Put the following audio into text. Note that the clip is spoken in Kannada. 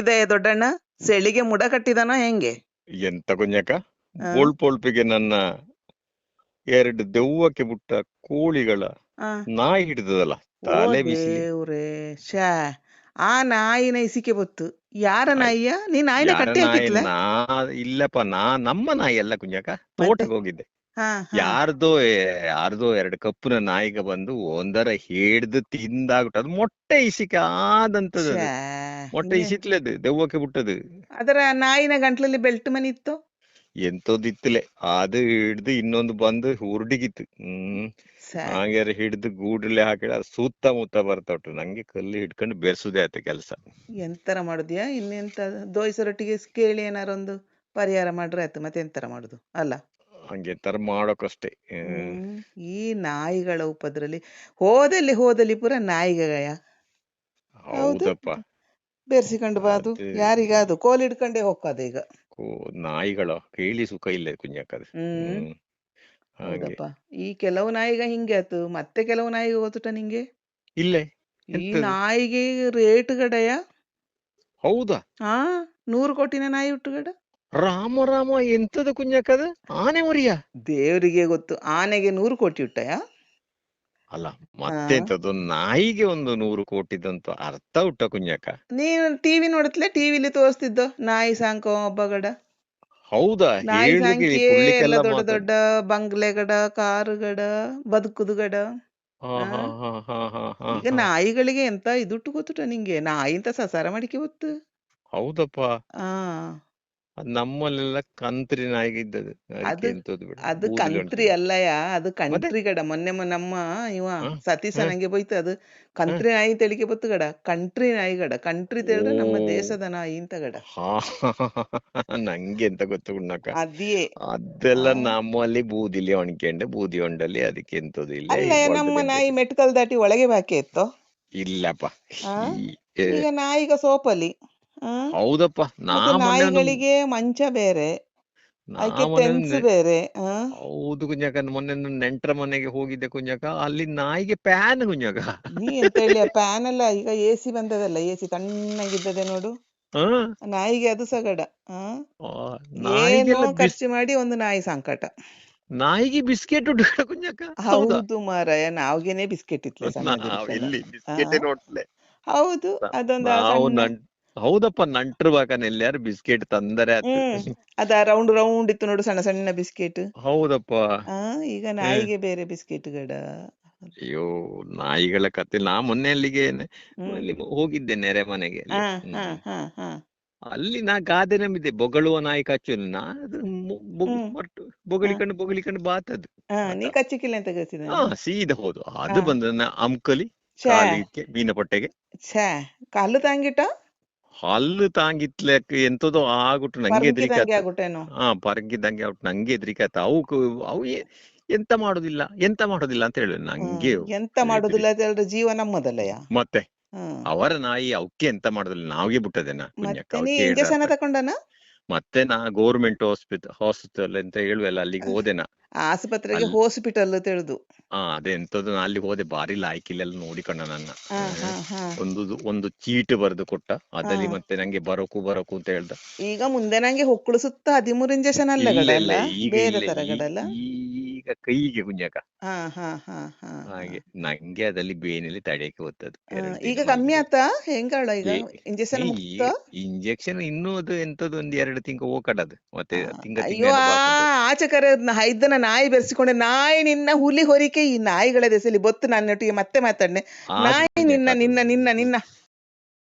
ಇದೆ ದೊಡ್ಡಣ್ಣ? ಸೆಳಿಗೆ ಮುಡ ಕಟ್ಟಿದಾನ ಹೆಂಗೆ? ಎಂತ ಕುಂಜಕ? ಪೋಳ್ ಪೋಳ್ಪಿಗೆ ನನ್ನ ಎರಡು ದೆವ್ವಕ್ಕೆ ಬಿಟ್ಟ ಕೋಳಿಗಳ ನಾಯಿ ಹಿಡಿದದಲ್ಲ ತಲೆ ಬಿಸಿ ಶಾ ಆ ನಾಯಿ ನೈಸಿಕೆ ಬತ್ತು. ಯಾರ ನಾಯಿಯ? ನೀನ್ ನಾಯಿನ ಕಟ್ಟಿ ಹಾಕಿದ್ಲ? ನಾ ಇಲ್ಲಪ್ಪ ನಾ ನಮ್ಮ ನಾಯಿ ಅಲ್ಲ ಕುಂಜಕ. ತೋಟಕ್ಕೆ ಹೋಗಿದ್ದೆ. ಯಾರ್ದೋ ಯಾರ್ದೋ ಎರಡು ಕಪ್ಪಿನ ನಾಯಿಗೆ ಬಂದು ಒಂದರ ಹಿಡ್ದು ತಿಂದಾಗ್ಬಿಟ್ಟು ಅದು ಮೊಟ್ಟೆ ಇಸಿಕೆ ಆದಂತದ ಮೊಟ್ಟೆ ಅದು ದೆವ್ವಕ್ಕೆ ಬಿಟ್ಟದು ಅದರ ನಾಯಿನ ಗಂಟ್ಲಲ್ಲಿ ಬೆಲ್ಟ್ ಮನಿ ಇತ್ತು? ಎಂತದಿತ್ತಲೆ ಅದು ಹಿಡ್ದು ಇನ್ನೊಂದು ಬಂದು ಹುರ್ಡಿಗಿತ್ತು. ಹ್ಮ್. ಶ್ಯಾ, ಹಾಗೆ ಹಿಡ್ದು ಗೂಡ್ಲೆ ಹಾಕಿ ಅದು ಸುತ್ತಮುತ್ತ ಬರ್ತಾವಟ್ರು ನಂಗೆ ಕಲ್ಲು ಹಿಡ್ಕೊಂಡು ಬೆರ್ಸುದೇ ಆಯ್ತು ಕೆಲಸ. ಎಂತರ ಮಾಡುದ್ಯಾ? ಇನ್ನೆಂತ ದೋಯ್ಸರೊಟ್ಟಿಗೆ ಕೇಳಿ ಏನಾರೊಂದು ಪರಿಹಾರ ಮಾಡ್ರೆ ಆಯ್ತು. ಮತ್ತೆ ಎಂತರ ಮಾಡುದು? ಅಲ್ಲ. ಹಂಗೆ ತರ ಮಾಡೋಕಷ್ಟೇ. ಈ ನಾಯಿಗಳ ಉಪದ್ರಲ್ಲಿ ಹೋದಲ್ಲಿ ಹೋದಲ್ಲಿ ಪೂರ ನಾಯಿಗಯ. ಹೌದಪ್ಪ. ಬೇರ್ಸಿಕೊಂಡು ಬಾದು ಅದು- ಯಾರಿಗಾದು ಕೋಲ್ ಹಿಡ್ಕೊಂಡೇ ಹೋಗ್ಕದ ಈಗ. ನಾಯಿಗಳ ಕೇಳಿ ಸುಖ ಇಲ್ಲ ಹಾಗೆ. ಹೌದಪ್ಪ. ಈ ಕೆಲವು ನಾಯಿಗ ಹಿಂಗೆ ಆತು ಮತ್ತೆ ಕೆಲವು ನಾಯಿಗೆ ಹೋತುಟ ನಿಂಗೆ? ಇಲ್ಲ. ಈ ನಾಯಿಗೆ ರೇಟ್ ಗಡಯ ಹೌದಾ? ಹಾ ನೂರು ಕೋಟಿನ ನಾಯಿ ಉಟ್ಟು ಗಡ ರಾಮ ರಾಮ ಎಂಥದ ಕುಂಜಕ್ಕದ ಆನೆ ಮರಿಯ? ದೇವರಿಗೆ ಗೊತ್ತು. ಆನೆಗೆ ನೂರು ಕೋಟಿ ಉಟ್ಟಯ ಅಲ್ಲ ಮತ್ತೆ ನಾಯಿಗೆ ಒಂದು ನೂರು ಕೋಟಿದಂತ ಅರ್ಥ ಉಟ್ಟ ಕುಂಜಕ್ಕ ನೀನು ಟಿವಿ ನೋಡತ್ಲೆ ಟಿವಿಲಿ ತೋರಿಸ್ತಿದ್ದ? ನಾಯಿ ಸಾಂಕ ಒಬ್ಬಗಡ. ಹೌದಾ? ನಾಯಿ ಸಾಂಖ್ಯೆ ದೊಡ್ಡ ದೊಡ್ಡ ಬಂಗ್ಲೆಗಡ ಕಾರುಗಡ ಬದುಕುದುಗಡ. ಈಗ ನಾಯಿಗಳಿಗೆ ಎಂತ ಇದುಟ್ಟು ಗೊತ್ತುಟ ನಿಂಗೆ? ನಾಯಿ ಅಂತ ಸಸಾರ ಮಾಡಿಕೆ ಗೊತ್ತು. ಹೌದಪ್ಪ. ಆ ಅದ್ ನಮ್ಮಲ್ಲೆಲ್ಲ ಕಂತ್ರಿ ನಾಯಿಗೆ ಇದ್ದದ್ದು ಅದಕ್ಕೆ ಅದು- ಎಂತದ್ದು ಬಿಡು ಅದು ಕಂತ್ರಿ. ಅಲ್ಲಯ್ಯ ಅದು ಕಂಟ್ರಿ ಗಡ ಮೊನ್ನೆ ನಮ್ಮ ಇವ ಹ? ಸತೀಶ ಹ? ನಂಗೆ ಬೈತು ಅದು ಕಂತ್ರಿ ನಾಯಿ ತೆಳಿಕೆ ಬತ್ತು ಗಡ ಕಂಟ್ರಿ ನಾಯಿ ಗಡ ಕಂಟ್ರಿ ತೇಳ್ರೆ ನಮ್ಮ ಓ. ದೇಶದ ನಾಯಿ ಅಂತ ಗಡ ಹಾ ನಂಗೆ ಎಂತ ಗೊತ್ತು ಗುಣಕ ಅದೇ ಅದೆಲ್ಲ ನಮ್ಮಲ್ಲಿ ಬೂದಿಲಿ ಒಣಕೆಂಡೆ ಬೂದಿ ಒಂಡಲ್ಲಿ ಅದಕ್ಕೆ ಎಂತದು ಇಲ್ಲ ನಮ್ಮ ನಾಯಿ ಮೆಟ್ಕಲ್ ದಾಟಿ ಒಳಗೆ ಬಾಕಿ ಇತ್ತು ಇಲ್ಲಪ್ಪ ಆ? ಈ- ಏ, ಈಗ ನಾಯಿಗ ಸೋಪಲಿ? ಹೌದಪ್ಪ. ನಾಯಿಗಳಿಗೆ ಮಂಚ ಬೇರೆ ನಾ ಅದಕ್ಕೆ ಬೇರೆ ಆ? ಹೌದು ಕುಂಜಕ ಮೊನ್ನೆ ನಾನು ನೆಂಟರ ಮನೆಗೆ ಹೋಗಿದ್ದೆ ಕುಂಜಕ ಅಲ್ಲಿ ನಾಯಿಗೆ ಪ್ಯಾನ್ ಕುಂಜಕ. ನೀ ಎಂತ ಹೇಳಿ ಪ್ಯಾನ್ ಎಲ್ಲ ಈಗ ಎ ಸಿ ಬಂದದಲ್ಲ ಎ ಸಿ ತಣ್ಣಗಿದ್ದದೆ ನೋಡು. ಹ? ನಾಯಿಗೆ ಅದು ಸಗಡ ಆ? ಆ, ನಾಯಿಗೆಲ್ಲ ಖರ್ಚು ಮಾಡಿ ಒಂದು ನಾಯಿ ಸಂಕಟ. ನಾಯಿಗೆ ಬಿಸ್ಕೆಟ್ ಉಟ್ಕೊಳ ಕುಂಜಕ? ಹೌದು? ಮಾರಾಯ ನಾವ್ಗೆನೆ ಬಿಸ್ಕೆಟ್ ಇತ್ಲೆ ಹೌದು ಅದೊಂದು ಹೌದಪ್ಪ ನಂಟ್ರಬಾಕ ಎಲ್ಲಾರು ಬಿಸ್ಕೆಟ್ ತಂದರೆ ಅದ ರೌಂಡ್ ರೌಂಡ್ ಇತ್ತು ನೋಡು ಸಣ್ಣ ಸಣ್ಣ ಬಿಸ್ಕೆಟ್. ಹೌದಪ್ಪ. ಈಗ ನಾಯಿಗೆ ಬೇರೆ ಬಿಸ್ಕೆಟ್ ಗಡ ಅಯ್ಯೋ ನಾಯಿಗಳ ಕತೆ. ನಾ ಮೊನ್ನೆ ಅಲ್ಲಿಗೆ ಅಲ್ಲಿ ಹೋಗಿದ್ದೆ ನೆರೆ ಮನೆಗೆ ಅಲ್ಲಿ. ನಾ ಗಾದೆ ನಂಬಿದ್ದೆ ಬೊಗಳುವ ನಾಯಿ ಕಚ್ಚು ನಾ ಅದು ಬೊಗಳಿಕೊಂಡು ಬೊಗಳಿಕೊಂಡು ಬಾತದು ಹಾ. ನೀ ಕಚ್ಚಿಕ್ಕಿಲ್ಲ ಅಂತ ಹಾ ಸೀದಾ ಹೋದು. ಅದು. ಬಂದ ಅಮ್ಕಲಿ ಮೀನ ಪೊಟ್ಟೆಗೆ. ಛೇ ಕಲ್ಲು ತಾಂಗಿಟ? ಹಲ್ಲು ತಾಂಗಿತ್ಲಕ್ ಎಂತದೋ ಆಗ್ಬಿಟ್ಟು ನಂಗೆ ಹೆದರಿಕೆ ಹಾ ಪರಗಿದ್ದಂಗೆ ಆಗ್ಬಿಟ್ಟು ನಂಗೆ ಹೆದ್ರಿಕೆ ಆಯ್ತು ಅವು ಅವು ಎಂತ ಮಾಡುದಿಲ್ಲ ಎಂತ ಮಾಡುದಿಲ್ಲ ಅಂತ ಹೇಳಿ ನಂಗೆ. ಎಂತ ಮಾಡುದಿಲ್ಲ ಅಂತ ಹೇಳಿದ್ರೆ ಜೀವ ನಮ್ಮದಲ್ಲಯ್ಯ ಮತ್ತೆ ಅವರ ನಾಯಿ ಅವಕ್ಕೆ ಎಂತ ಮಾಡುದಿಲ್ಲ ನಾವಿಗೆ ಬಿಟ್ಟದೇನ ಮತ್ತೆ ನಾ ಗೌರ್ಮೆಂಟ್ ಹಾಸ್ಪಿಟಲ್ ಹಾಸ್ಪಿಟಲ್ ಅಂತ ಹೇಳುವಲ್ಲ ಅಲ್ಲಿಗೆ ಹೋದೆನ? ಆಸ್ಪತ್ರೆಗೆ ಹಾಸ್ಪಿಟಲ್ ತಿಳಿದು ಹಾ ಅದೇ ಎಂತದು ನಾ ಅಲ್ಲಿ ಹೋದೆ ಬಾರಿ ಲಾಯ್ಕಿಲೆಲ್ಲ ನೋಡಿಕೊಂಡ ನನ್ನ. ಒಂದು ಒಂದು ಚೀಟ್ ಬರೆದು ಕೊಟ್ಟ. ಅದಲ್ಲಿ ಮತ್ತೆ ನಂಗೆ ಬರೋಕು ಬರೋಕು ಅಂತ ಹೇಳ್ದ. ಈಗ ಮುಂದೆ ನಂಗೆ ಹೊಕ್ಕಳು ಸುತ್ತ ಹದಿಮೂರು ಇಂಜೆಕ್ಷನ್ ಅಲ್ಲ ಬೇರೆ ಈಗ ಈಗ ಕೈಗೆ ಕುഞ്ഞಕ ಹಾ ಹಾ ಹಾ ಹಾ ಹಾ. ಹಾಗೆ ನಂಗೆ ಅದಲ್ಲಿ ಬೇನಲ್ಲಿ ತಡೆಯಕ್ಕೆ ಹೋಗ್ತದೆ. ಈಗ ಕಮ್ಮಿ ಆತಾ? ಹೆಂಗಾಳ ಈಗ ಇಂಜೆಕ್ಷನ್ ಇಂಜೆಕ್ಷನ್ ಇನ್ನೂ ಅದು ಎಂತದ್ದು ಒಂದ್ ಎರಡು ತಿಂಗಳು ಹೋಗಡದು ಮತ್ತೆ ತಿಂಗ ಆಚೆ ಕರೆ ಐದನ ನಾಯಿ ಬೆರೆಸಿಕೊಂಡೆ. ನಾಯಿ ನಿನ್ನ ಹುಲಿ ಹೊರಿಕೆ ಈ ನಾಯಿಗಳ ದೆಸೆಲಿ. ಬೊತ್ತು ನನ್ನೊಟ್ಟಿಗೆ ಮತ್ತೆ ಮಾತಾಡ್ನೆ. ನಾಯಿ ನಿನ್ನ ನಿನ್ನ ನಿನ್ನ ನಿನ್ನ.